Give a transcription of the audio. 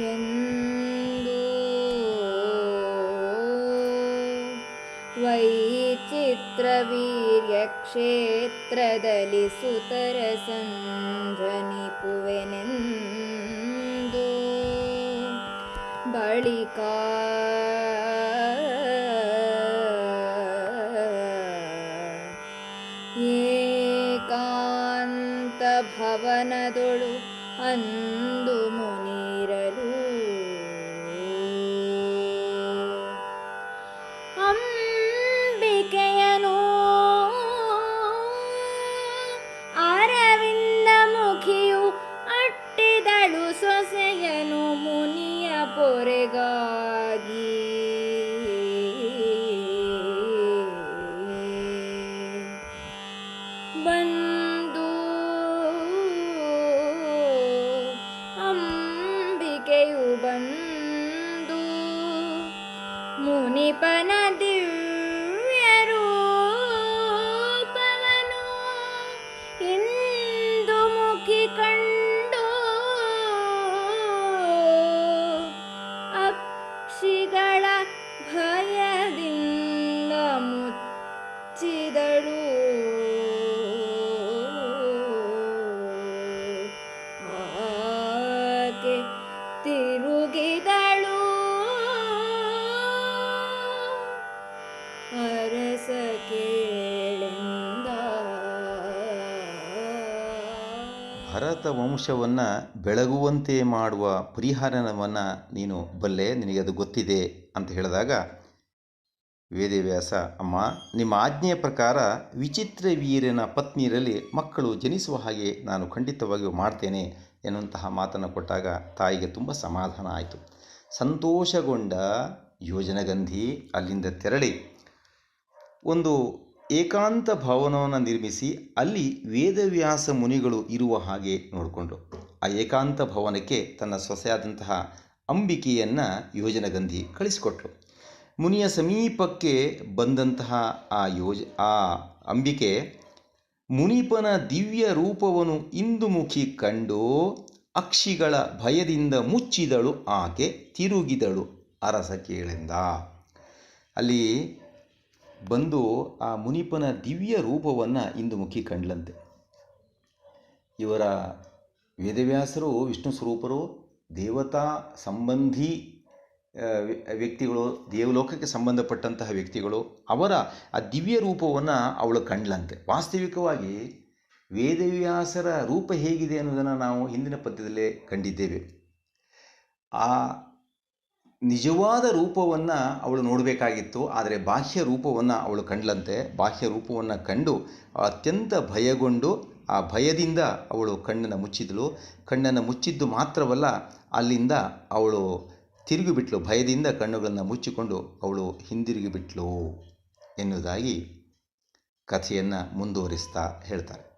ಎಂದು ವೈಚಿತ್ರವೀರ್ಯ ಕ್ಷೇತ್ರದಲ್ಲಿ ಸುತರ ಸಂಜನಿಪುವೆನೆಂದು ಬಳಿಕ ಏಕಾಂತ ಭವನದೊಳು ಅಂದು ಮುನಿರಲು ಪೊರೆಗಾಗಿ ಬಂದು ಅಂಬಿಕೆಯು ಬಂದು ಮುನಿಪನ ದಿವ್ಯ ರೂಪವನು ತಿರುಗಿದಳು. ಅರಸ ಕೇಳಿಂದ. ಭರತ ವಂಶವನ್ನು ಬೆಳಗುವಂತೆ ಮಾಡುವ ಪರಿಹಾರವನ್ನು ನೀನು ಬಲ್ಲೆ, ನಿನಗೆ ಅದು ಗೊತ್ತಿದೆ ಅಂತ ಹೇಳಿದಾಗ, ವೇದವ್ಯಾಸ, ಅಮ್ಮ, ನಿಮ್ಮ ಆಜ್ಞೆಯ ಪ್ರಕಾರ ವಿಚಿತ್ರ ವೀರನ ಪತ್ನಿಯರಲ್ಲಿ ಮಕ್ಕಳು ಜನಿಸುವ ಹಾಗೆ ನಾನು ಖಂಡಿತವಾಗಿಯೂ ಮಾಡ್ತೇನೆ. ಎನ್ನುವಂತಹ ಮಾತನ್ನು ಕೊಟ್ಟಾಗ ತಾಯಿಗೆ ತುಂಬ ಸಮಾಧಾನ ಆಯಿತು. ಸಂತೋಷಗೊಂಡ ಯೋಜನಗಂಧಿ ಅಲ್ಲಿಂದ ತೆರಳಿ ಒಂದು ಏಕಾಂತ ಭವನವನ್ನು ನಿರ್ಮಿಸಿ ಅಲ್ಲಿ ವೇದವ್ಯಾಸ ಮುನಿಗಳು ಇರುವ ಹಾಗೆ ನೋಡಿಕೊಂಡು ಆ ಏಕಾಂತ ಭವನಕ್ಕೆ ತನ್ನ ಸೊಸೆಯಾದಂತಹ ಅಂಬಿಕೆಯನ್ನು ಯೋಜನಗಂಧಿ ಕಳಿಸಿಕೊಟ್ರು. ಮುನಿಯ ಸಮೀಪಕ್ಕೆ ಬಂದಂತಹ ಆ ಯೋಜ ಆ ಅಂಬಿಕೆ ಮುನಿಪನ ದಿವ್ಯ ರೂಪವನ್ನು ಇಂದುಮುಖಿ ಕಂಡು ಅಕ್ಷಿಗಳ ಭಯದಿಂದ ಮುಚ್ಚಿದಳು, ಆಕೆ ತಿರುಗಿದಳು, ಅರಸ ಕೇಳೆಂದ. ಅಲ್ಲಿ ಬಂದು ಆ ಮುನಿಪನ ದಿವ್ಯ ರೂಪವನ್ನು ಇಂದುಮುಖಿ ಕಂಡ್ಲಂತೆ. ಇವರ ವೇದವ್ಯಾಸರು, ವಿಷ್ಣು ಸ್ವರೂಪರು, ದೇವತಾ ಸಂಬಂಧಿ ವ್ಯಕ್ತಿಗಳು, ದೇವಲೋಕಕ್ಕೆ ಸಂಬಂಧಪಟ್ಟಂತಹ ವ್ಯಕ್ತಿಗಳು, ಅವರ ಆ ದಿವ್ಯ ರೂಪವನ್ನು ಅವಳು ಕಂಡ್ಲಂತೆ. ವಾಸ್ತವಿಕವಾಗಿ ವೇದವ್ಯಾಸರ ರೂಪ ಹೇಗಿದೆ ಅನ್ನೋದನ್ನು ನಾವು ಹಿಂದಿನ ಪದ್ಯದಲ್ಲೇ ಕಂಡಿದ್ದೇವೆ. ಆ ನಿಜವಾದ ರೂಪವನ್ನು ಅವಳು ನೋಡಬೇಕಾಗಿತ್ತು, ಆದರೆ ಬಾಹ್ಯ ರೂಪವನ್ನು ಅವಳು ಕಂಡ್ಲಂತೆ. ಬಾಹ್ಯ ರೂಪವನ್ನು ಕಂಡು ಅತ್ಯಂತ ಭಯಗೊಂಡು ಆ ಭಯದಿಂದ ಅವಳು ಕಣ್ಣನ್ನು ಮುಚ್ಚಿದಳು ಕಣ್ಣನ್ನು ಮುಚ್ಚಿದ್ದು ಮಾತ್ರವಲ್ಲ, ಅಲ್ಲಿಂದ ಅವಳು ತಿರುಗಿಬಿಟ್ಲು ಭಯದಿಂದ ಕಣ್ಣುಗಳನ್ನು ಮುಚ್ಚಿಕೊಂಡು ಅವಳು ಹಿಂದಿರುಗಿ ಬಿಟ್ಲು ಎನ್ನುವುದಾಗಿ ಕಥೆಯನ್ನು ಮುಂದುವರಿಸ್ತಾ ಹೇಳ್ತಾರೆ.